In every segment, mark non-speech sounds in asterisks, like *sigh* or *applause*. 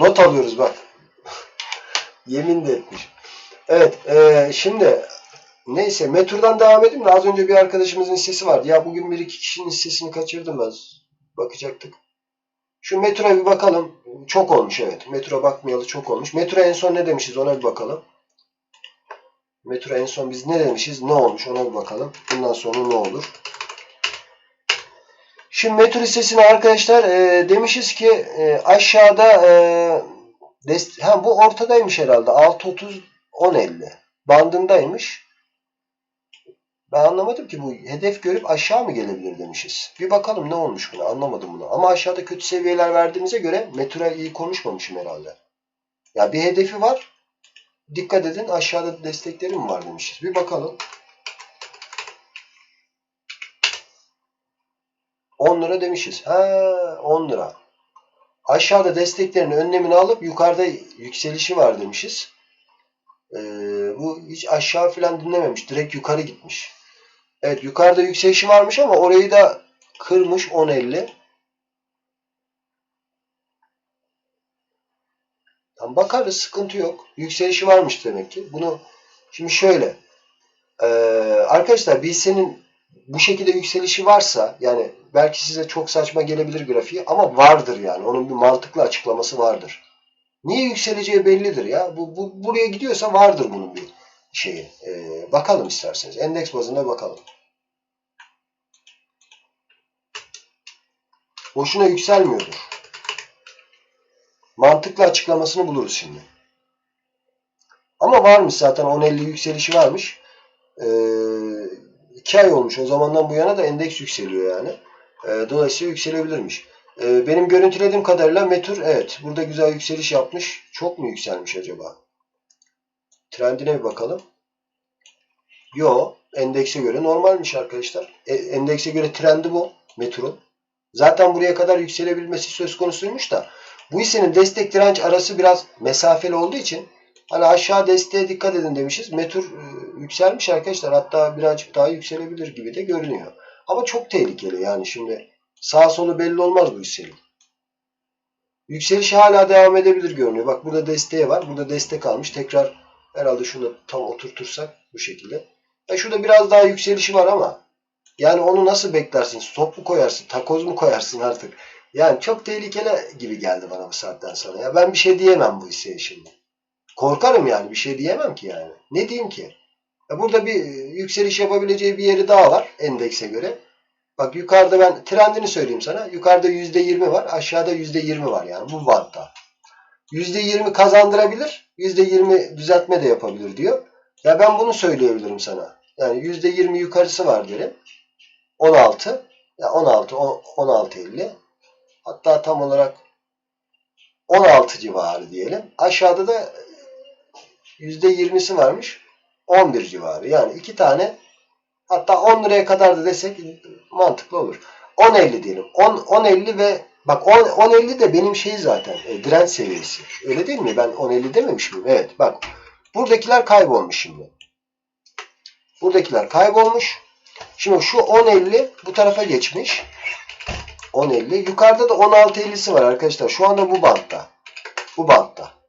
Not alıyoruz bak. Yemin de etmiş. Evet e, şimdi neyse Metur'dan devam edeyim de az önce bir arkadaşımızın hissesi vardı. Ya bugün bir iki kişinin hissesini kaçırdım ben. Bakacaktık. Şu Metur'a bir bakalım. Çok olmuş evet. Metur'a bakmayalı çok olmuş. Metur'a en son ne demişiz ona bir bakalım. Metur'a en son biz ne demişiz? Ne olmuş ona bir bakalım. Bundan sonra ne olur? Şimdi Metur hissesine arkadaşlar e, demişiz ki e, aşağıda e, dest ha, bu ortadaymış herhalde. 6.30 10.50 bandındaymış. Ben anlamadım ki bu hedef görüp aşağı mı gelebilir demişiz. Bir bakalım ne olmuş buna anlamadım bunu. Ama aşağıda kötü seviyeler verdiğimize göre Metura iyi konuşmamışım herhalde. Ya bir hedefi var. Dikkat edin aşağıda destekleri mi var demişiz. Bir bakalım. 10 lira demişiz. Ha 10 lira. Aşağıda desteklerin önlemini alıp yukarıda yükselişi var demişiz. Ee, bu hiç aşağı falan dinlememiş. Direkt yukarı gitmiş. Evet yukarıda yükselişi varmış ama orayı da kırmış 10.50. Tam bakarız sıkıntı yok. Yükselişi varmış demek ki. Bunu şimdi şöyle ee, arkadaşlar hissenin bu şekilde yükselişi varsa yani belki size çok saçma gelebilir grafiği ama vardır yani. Onun bir mantıklı açıklaması vardır. Niye yükseleceği bellidir ya. Bu, bu buraya gidiyorsa vardır bunun bir şeyi. Ee, bakalım isterseniz. Endeks bazında bakalım. Boşuna yükselmiyordur. Mantıklı açıklamasını buluruz şimdi. Ama varmış zaten 10.50 yükselişi varmış. Ee, 2 ay olmuş. O zamandan bu yana da endeks yükseliyor yani. Ee, dolayısıyla yükselebilirmiş. Ee, benim görüntülediğim kadarıyla Metur evet burada güzel yükseliş yapmış. Çok mu yükselmiş acaba? Trendine bir bakalım. Yo endekse göre normalmiş arkadaşlar. E, endekse göre trendi bu Metur'un. Zaten buraya kadar yükselebilmesi söz konusuymuş da bu hissenin destek direnç arası biraz mesafeli olduğu için hani aşağı desteğe dikkat edin demişiz. Metur e, yükselmiş arkadaşlar. Hatta birazcık daha yükselebilir gibi de görünüyor. Ama çok tehlikeli yani şimdi sağ solu belli olmaz bu hissenin. Yükseliş hala devam edebilir görünüyor. Bak burada desteği var. Burada destek almış. Tekrar herhalde şunu tam oturtursak bu şekilde. Ya şurada biraz daha yükselişi var ama yani onu nasıl beklersin? Stop mu koyarsın? Takoz mu koyarsın artık? Yani çok tehlikeli gibi geldi bana bu saatten sonra. Ya ben bir şey diyemem bu hisseye şimdi. Korkarım yani bir şey diyemem ki yani. Ne diyeyim ki? Burada bir yükseliş yapabileceği bir yeri daha var endekse göre. Bak yukarıda ben trendini söyleyeyim sana. Yukarıda %20 var. Aşağıda %20 var yani bu bantta. %20 kazandırabilir. %20 düzeltme de yapabilir diyor. Ya ben bunu söyleyebilirim sana. Yani %20 yukarısı var derim. 16. Ya 16, 16.50. Hatta tam olarak 16 civarı diyelim. Aşağıda da %20'si varmış. 11 civarı. Yani iki tane hatta 10 liraya kadar da desek mantıklı olur. 10.50 diyelim. 10 10.50 ve bak 10 10.50 de benim şey zaten e, direnç seviyesi. Öyle değil mi? Ben 10.50 dememiş miyim? Evet. Bak. Buradakiler kaybolmuş şimdi. Buradakiler kaybolmuş. Şimdi şu 10.50 bu tarafa geçmiş. 10.50. Yukarıda da 16.50'si var arkadaşlar. Şu anda bu bantta. Bu bantta.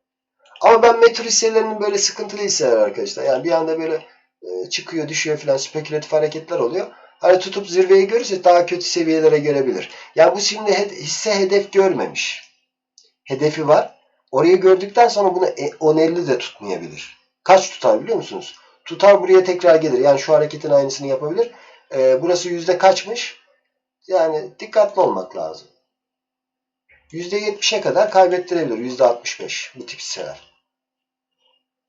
Ama ben metro hisselerinin böyle sıkıntılı hisseler arkadaşlar. Yani bir anda böyle e, çıkıyor, düşüyor falan spekülatif hareketler oluyor. Hani tutup zirveyi görürse daha kötü seviyelere görebilir. Yani bu şimdi hisse hedef görmemiş. Hedefi var. Orayı gördükten sonra bunu 10.50 de tutmayabilir. Kaç tutar biliyor musunuz? Tutar buraya tekrar gelir. Yani şu hareketin aynısını yapabilir. Ee, burası yüzde kaçmış? Yani dikkatli olmak lazım. %70'e kadar kaybettirebilir. %65 bu tip hisseler.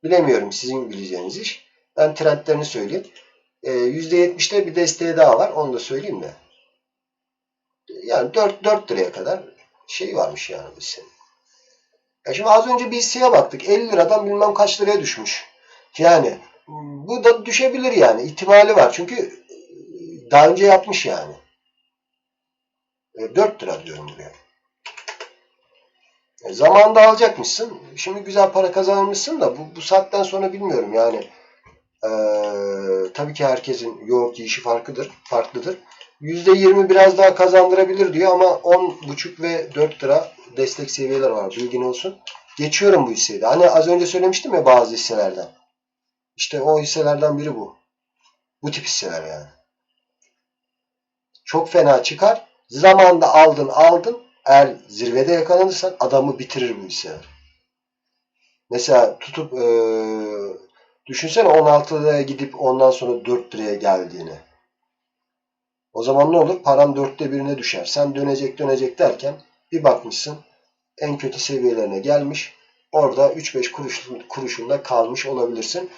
Bilemiyorum sizin bileceğiniz iş. Ben trendlerini söyleyeyim. Ee, %70'te bir desteği daha var. Onu da söyleyeyim de. Yani 4, 4 liraya kadar şey varmış yani bu hissenin. Şimdi az önce bir hisseye baktık. 50 liradan bilmem kaç liraya düşmüş. Yani bu da düşebilir yani. ihtimali var. Çünkü daha önce yapmış yani. 4 lira diyorum buraya. E, zamanında alacakmışsın. Şimdi güzel para kazanmışsın da bu, bu saatten sonra bilmiyorum yani. E, tabii ki herkesin yoğurt yiyişi farklıdır, farklıdır. %20 biraz daha kazandırabilir diyor ama 10.5 ve 4 lira destek seviyeler var. Bilgin olsun. Geçiyorum bu hisseyi. Hani az önce söylemiştim ya bazı hisselerden. İşte o hisselerden biri bu. Bu tip hisseler yani. Çok fena çıkar. Zamanda aldın aldın. Eğer zirvede yakalanırsan adamı bitirir bu hisseler. Mesela tutup eee düşünsene 16 liraya gidip ondan sonra 4 liraya geldiğini. O zaman ne olur? Paran dörtte birine düşer. Sen dönecek dönecek derken bir bakmışsın en kötü seviyelerine gelmiş. Orada 3-5 kuruş, kuruşunda kalmış olabilirsin.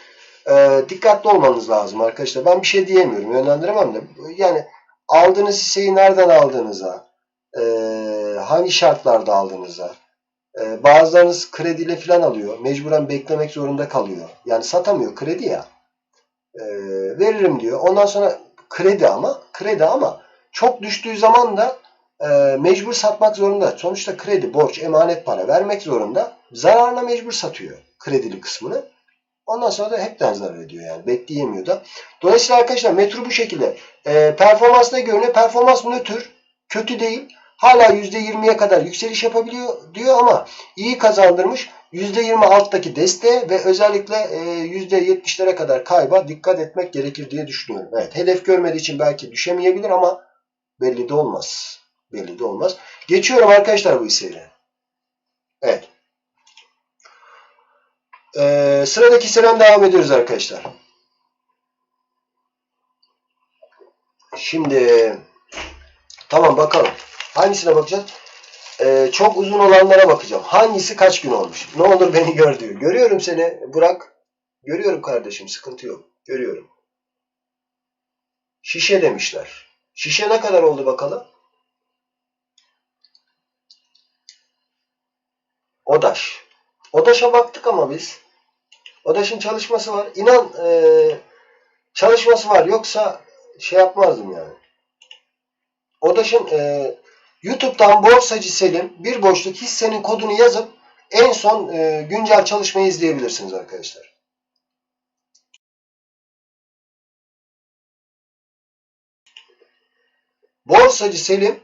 Ee, dikkatli olmanız lazım arkadaşlar. Ben bir şey diyemiyorum. Yönlendiremem de. Yani aldığınız hisseyi nereden aldığınıza, e, hangi şartlarda aldığınıza, e, bazılarınız krediyle falan alıyor. Mecburen beklemek zorunda kalıyor. Yani satamıyor. Kredi ya. E, veririm diyor. Ondan sonra kredi ama kredi ama çok düştüğü zaman da e, mecbur satmak zorunda. Sonuçta kredi, borç, emanet para vermek zorunda. Zararına mecbur satıyor kredili kısmını. Ondan sonra da hepten zarar ediyor yani. Bekleyemiyor da. Dolayısıyla arkadaşlar metro bu şekilde. E, performansına göre performans nötr. Kötü değil. Hala %20'ye kadar yükseliş yapabiliyor diyor ama iyi kazandırmış. %20 alttaki desteğe ve özellikle e, %70'lere kadar kayba dikkat etmek gerekir diye düşünüyorum. Evet, hedef görmediği için belki düşemeyebilir ama belli de olmaz. Belli de olmaz. Geçiyorum arkadaşlar bu hisseyle. Evet. Ee, sıradaki hisseden devam ediyoruz arkadaşlar. Şimdi tamam bakalım. Hangisine bakacağız? Ee, çok uzun olanlara bakacağım. Hangisi kaç gün olmuş? Ne olur beni gör diyor. Görüyorum seni Burak. Görüyorum kardeşim. Sıkıntı yok. Görüyorum. Şişe demişler. Şişe ne kadar oldu bakalım? Odaş. Odaş'a baktık ama biz. Odaş'ın çalışması var. İnan ee, çalışması var. Yoksa şey yapmazdım yani. Odaş'ın ee, YouTube'dan Borsacı Selim bir boşluk hissenin kodunu yazıp en son e, güncel çalışmayı izleyebilirsiniz arkadaşlar. Borsacı Selim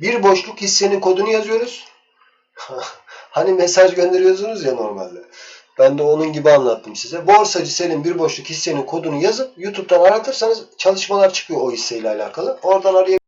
bir boşluk hissenin kodunu yazıyoruz. *laughs* hani mesaj gönderiyorsunuz ya normalde. Ben de onun gibi anlattım size. Borsacı Selim bir boşluk hissenin kodunu yazıp YouTube'dan aratırsanız çalışmalar çıkıyor o hisseyle alakalı. Oradan arayabilirsiniz.